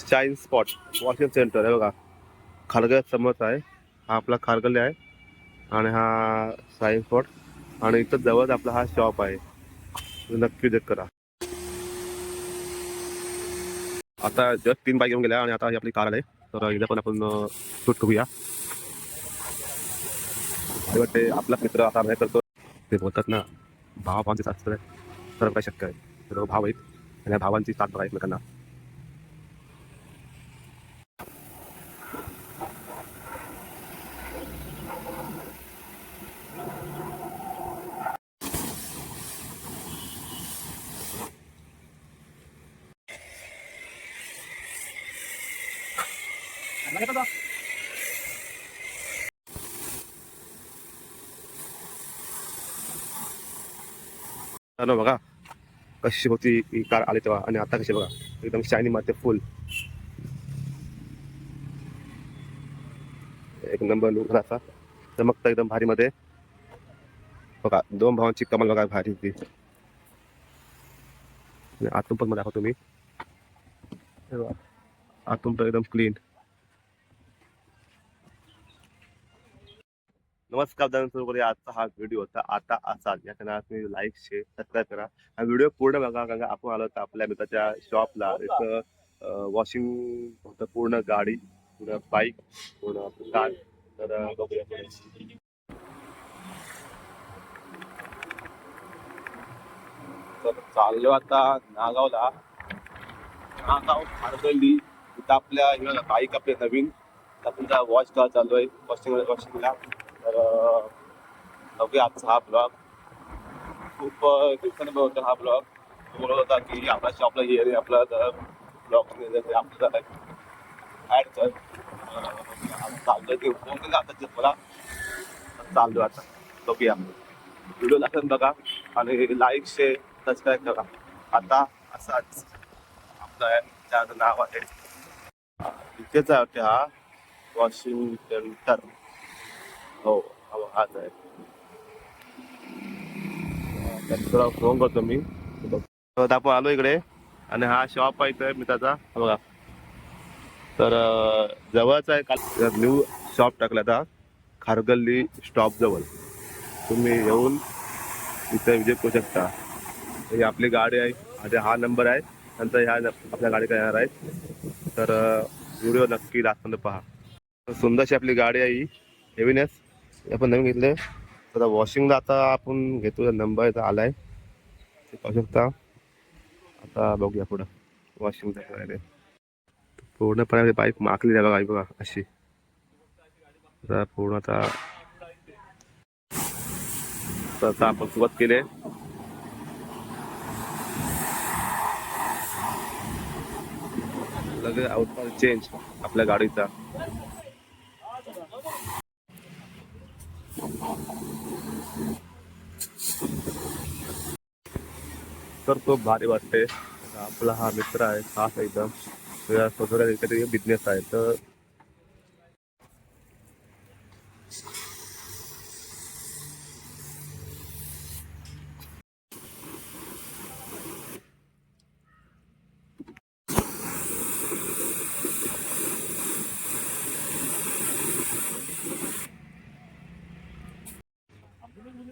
Shine spot washing centre आहे बघा. खारगळ समोरच आहे. हा आपला खारगले आहे आणि हा शाईन स्पॉट आणि इथं जवळ आपला हा शॉप आहे. नक्की चेक करा. आता जस्ट तीन बाईक घेऊन गेल्या आणि आता ही आपली कार आले. तर इथं पण आपण शूट करूया. वाटते आपला मित्र आता अभ्यास करतो ते बोलतात ना भावा भावांचे साथ तर सर्व काय शक्य आहे. सर्व भाव आहेत. आणि या भावांची साथ बघा एकमेकांना. बघा. कशी होती ही कार आली तेव्हा आणि आता कशी बघा. एकदम शायनी मारते फुल एक नंबर लुक असा. चमकता एकदम भारी मध्ये. बघा दोन भावांची कमाल बघा भारी ती. आतून पण मला दाखवतो मी आतून पण एकदम क्लीन नमस्कार दादा सुरू करूया आजचा हा व्हिडिओ होता. आता असाच या चॅनल तुम्ही लाईक शेअर सबस्क्राईब करा. हा व्हिडिओ पूर्ण बघा. कारण आपण आलो होतो आपल्या मित्राच्या शॉपला इथं वॉशिंग होतं. पूर्ण गाडी पूर्ण बाईक पूर्ण कार तर बघूया. तर चाललो आता नागावला. नागाव खारगल्ली. इथं आपल्या बाईक आपल्या नवीन. आपला वॉच का चालू आहे. वॉशिंग वॉशिंगला तर बघूया आजचा हा ब्लॉग. खूप अं, दिवसांनी होता हा ब्लॉग. बोलत होता की आपला शॉपला ये रे आपला ब्लॉग आपलं ॲड कर. अं, चाललोय ते फोन केला आता मला चाललो आता. बघूया. व्हिडिओ लागेल बघा आणि लाईक शेअर सबस्क्राईब करा. आता असाच आपलं त्याचं नाव आहे इथेच आहे वाटते हा वॉशिंग सेंटर हो, हो हा हाच आहे त्यात फोन करतो मी. तर आपण आलो इकडे आणि हा शॉप आहे इथे मित्राचा हा बघा. तर जवळच आहे काल न्यू शॉप टाकला आता. खारगल्ली स्टॉप जवळ. तुम्ही येऊन इथे विजिट करू शकता. ही आपली गाडी आहे. आता हा नंबर आहे. नंतर ह्या आपल्या गाडी येणार आहे तर व्हिडिओ नक्की लास्टपर्यंत पहा. सुंदरशी आपली गाडी आहे ही. हेवीनेस आपण नवीन घेतले तर वॉशिंगला आता आपण घेतो नंबर इथं आहे ते पाहू शकता. आता बघूया पुढं. वॉशिंग पूर्णपणे बाईक माकली आहे बघा बघा अशी. आता पूर्ण आता तर आता आपण सुरुवात केली आहे. लगेच आउटपार चेंज आपल्या गाडीचा. तर खूप भारी वाटते आपला हा मित्र आहे खास एकदम. तुझ्या स्वतःचा काहीतरी बिझनेस आहे. तर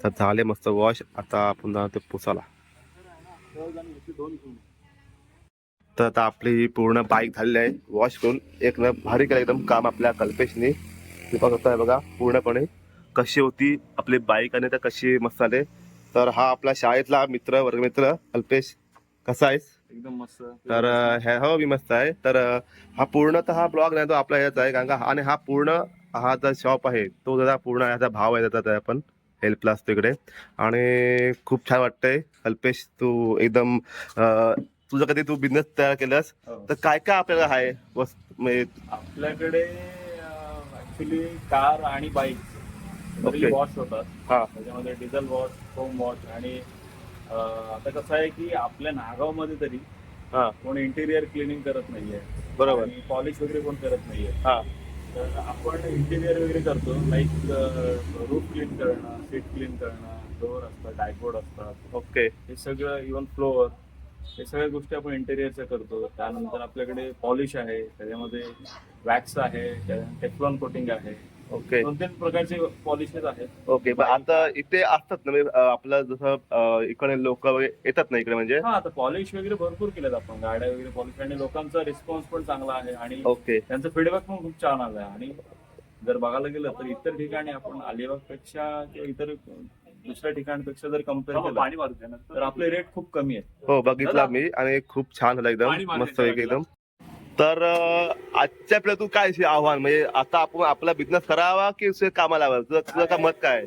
तर झाले मस्त वॉश आता पुन्हा ते पुसाला तर आता आपली पूर्ण बाईक झालेली आहे वॉश करून. एक न भारी केलं एकदम काम आपल्या कल्पेशने. बघताय बघा पूर्णपणे कशी होती आपली बाईक आणि त्या कशी मस्त आले. तर हा आपला शाळेतला मित्र वर्गमित्र कल्पेश कसा आहेस? एकदम मस्त. तर ह्या हो मी मस्त आहे. तर हा पूर्णतः हा ब्लॉग नाही तो आपला ह्याचा आहे. कारण का आणि हा पूर्ण हा जो शॉप आहे तो जरा पूर्ण ह्याचा भाव आहे त्याचा आपण हेल्पला असतो इकडे. आणि खूप छान वाटतंय. कल्पेश तू एकदम तुझं कधी तू बिझनेस तयार केलास? हो. तर काय काय आपल्याला आहे म्हणजे आपल्याकडे ऍक्च्युली कार आणि बाईक. वॉश होतात. हा. त्याच्यामध्ये डिझेल वॉश होम वॉश आणि आता कसं आहे की आपल्या नागावमध्ये तरी हा. कोण इंटिरियर क्लिनिंग करत नाहीये. बरोबर. पॉलिश वगैरे कोण करत नाहीये. हा. तर आपण इंटिरियर वगैरे करतो. लाईक रूफ क्लीन करणं सीट क्लीन करणं डोअर असतात डायबोर्ड असतात. ओके हे सगळं इव्हन फ्लोअर हे सगळ्या गोष्टी आपण इंटेरियरच्या करतो. त्यानंतर आपल्याकडे पॉलिश आहे. त्याच्यामध्ये वॅक्स आहे. टेफ्लॉन कोटिंग आहे. ओके. दोन तीन प्रकारचे पॉलिशेस आहेत. ओके पण आता इथे असतात ना म्हणजे, अं, आपलं जसं अं, इकडे लोक येतात ना इकडे म्हणजे? हा आता पॉलिश वगैरे भरपूर केलेत आपण गाड्या वगैरे पॉलिश आणि लोकांचा रिस्पॉन्स पण चांगला आहे आणि ओके. त्यांचा फीडबॅक पण खूप छान आला आहे आणि जर बघायला गेलं तर इतर ठिकाणी आपण अलिबागपेक्षा किंवा इतर दुसऱ्या ठिकाणपेक्षा जर कंपेअर केलं तर आपले रेट खूप कमी आहेत. हो बघितला मी आणि खूप छान झालं एकदम मस्त एकदम. तर आजच्या आपल्या तू काय आव्हान? म्हणजे आता आपण आपला बिझनेस करावा की दुसऱ्या कामाला लावावं तुझं तुझं का मत काय? आहे?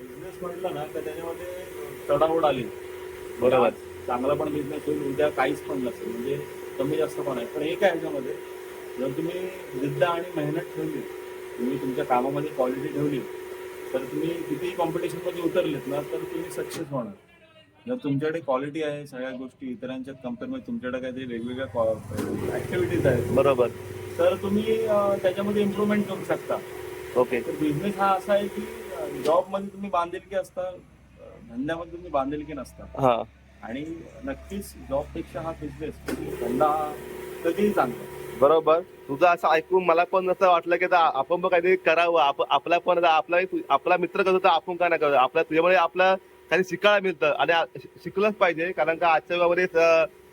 बिझनेस म्हटलं ना तर त्याच्यामध्ये चढाओढ आली. बरोबर. चांगला पण बिझनेस होईल उद्या काहीच पण नसेल. म्हणजे कमी जास्त पण आहे. पण एक आहे ह्याच्यामध्ये जर तुम्ही जिद्द आणि मेहनत ठेवली तुम्ही तुमच्या कामामध्ये क्वालिटी ठेवली तर तुम्ही कितीही कॉम्पिटिशनमध्ये उतरलेत ना तर तुम्ही सक्सेस होणार. जर तुमच्याकडे क्वालिटी आहे सगळ्या गोष्टी इतरांच्या कंपेअरमध्ये तुमच्याकडे काहीतरी वेगवेगळ्या ऍक्टिव्हिटीज आहेत. बरोबर. तर तुम्ही अं, त्याच्यामध्ये इम्प्रुव्हमेंट करू शकता. ओके तर बिझनेस हा असा आहे की जॉबमध्ये तुम्ही बांधिलकी असता अं, धंद्यामध्ये तुम्ही बांधिलकी नसता. हा. आणि नक्कीच जॉबपेक्षा हा बिझनेस धंदा हा कधीही चांगला बरोबर. तुझं असं ऐकून मला पण असं वाटलं की आता आपण पण काहीतरी करावं. आप- आपला पण आता आपला आपला मित्र करतो तर आपण काय नाही करतो? आपल्या तुझ्यामुळे आपला काही शिकायला मिळतं. आणि शिकलंच पाहिजे कारण का आजच्या युगामध्ये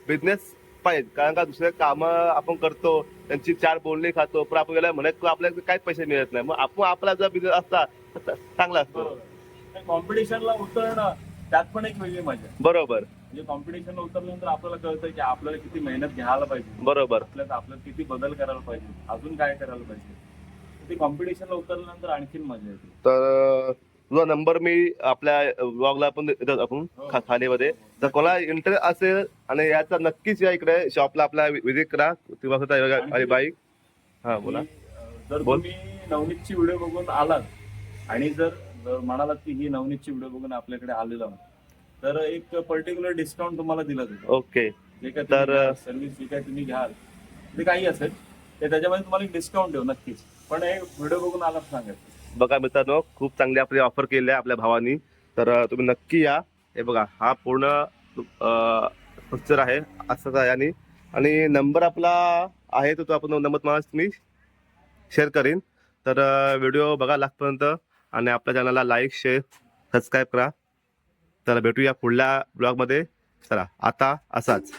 बिझनेस पाहिजे. कारण का दुसरे कामं आपण करतो त्यांची चार बोलणी खातो पण आपण गेल्या म्हणत आपल्याला काहीच पैसे मिळत नाही. मग आपण आपला जर बिझनेस असता चांगला असतो. कॉम्पिटिशनला उतरणं त्यात पण एक वेगळी मजा बरोबर. म्हणजे कॉम्पिटिशनला उतरल्यानंतर आपल्याला कळतं की आपल्याला किती मेहनत घ्यायला पाहिजे. बरोबर. आपल्याला आपल्याला किती बदल करायला पाहिजे. अजून काय करायला पाहिजे. ते कॉम्पिटिशनला उतरल्यानंतर आणखीन मजा येते. तर तुझा नंबर मी आपल्या ब्लॉगला पण देतो आपण खा- खालीमध्ये तर कोणाला इंटरेस्ट असेल आणि याचा नक्कीच या इकडे शॉपला आपला विजिट करा. तेव्हा स्वतः बघा. अरे बाईक हा बोला. अं, जर बोल. तुम्ही नवनीतची व्हिडिओ बघून आलात आणि जर जर म्हणालात की ही नवनीतची व्हिडिओ बघून आपल्याकडे आलेलो तर एक पर्टिक्युलर डिस्काउंट तुम्हाला दिला जाईल. ओके. जे काय तर- सर्व्हिस जे काय तुम्ही घ्याल ते काही असेल ते त्याच्यामध्ये तुम्हाला एक डिस्काउंट देऊ नक्कीच. पण हे व्हिडिओ बघून आलात सांगायचं बघा मित्रांनो खूप चांगली आपली ऑफर केली आहे आपल्या भावानी. तर तुम्ही नक्की या. हे बघा हा पूर्ण पिक्चर आहे असंच आहे आणि आणि नंबर आपला आहे तो तो आपण नंबर तुम्हाला मी शेअर करीन. तर व्हिडिओ बघा लागपर्यंत आणि आपल्या चॅनलला लाईक शेअर सबस्क्राईब करा. तर भेटूया पुढल्या ब्लॉगमध्ये चला आता असाच.